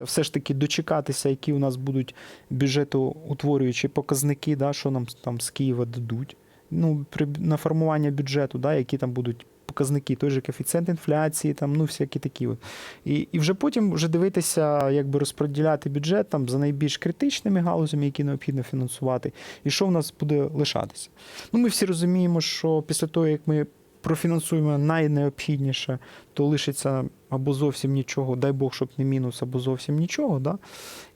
все ж таки дочекатися, які у нас будуть бюджетоутворюючі показники, да, що нам там з Києва дадуть. Ну, при, на формування бюджету, да, які там будуть показники, той же коефіцієнт інфляції, там, ну, всякі такі. От. І, і вже потім вже дивитися, якби розподіляти бюджет там, за найбільш критичними галузями, які необхідно фінансувати, і що в нас буде лишатися. Ну, ми всі розуміємо, що після того, як ми профінансуємо найнеобхідніше, то лишиться або зовсім нічого, дай Бог, щоб не мінус, або зовсім нічого. Да?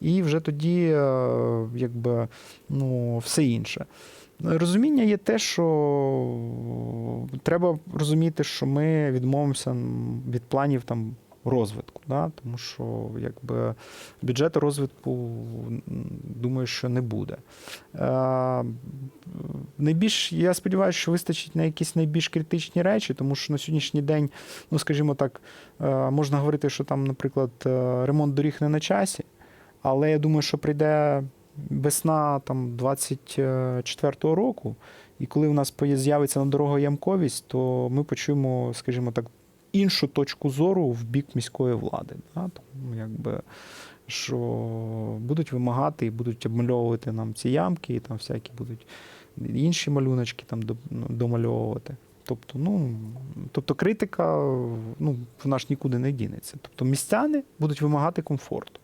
І вже тоді е, якби, ну, все інше. Розуміння є те, що треба розуміти, що ми відмовимося від планів там розвитку, да? тому що якби бюджету розвитку думаю, що не буде. Е, найбільш, я сподіваюся, що вистачить на якісь найбільш критичні речі, тому що на сьогоднішній день, ну скажімо так, е, можна говорити, що там, наприклад, е, ремонт доріг не на часі, але я думаю, що прийде весна там 24-го року, і коли у нас з'явиться на дорогу ямковість, то ми почуємо, скажімо так, іншу точку зору в бік міської влади. Да? Тому, якби, що будуть вимагати і будуть обмальовувати нам ці ямки, і там всякі будуть інші малюночки там ну, домальовувати. Тобто, ну, тобто критика ну, вона ж нікуди не дінеться. Тобто містяни будуть вимагати комфорту.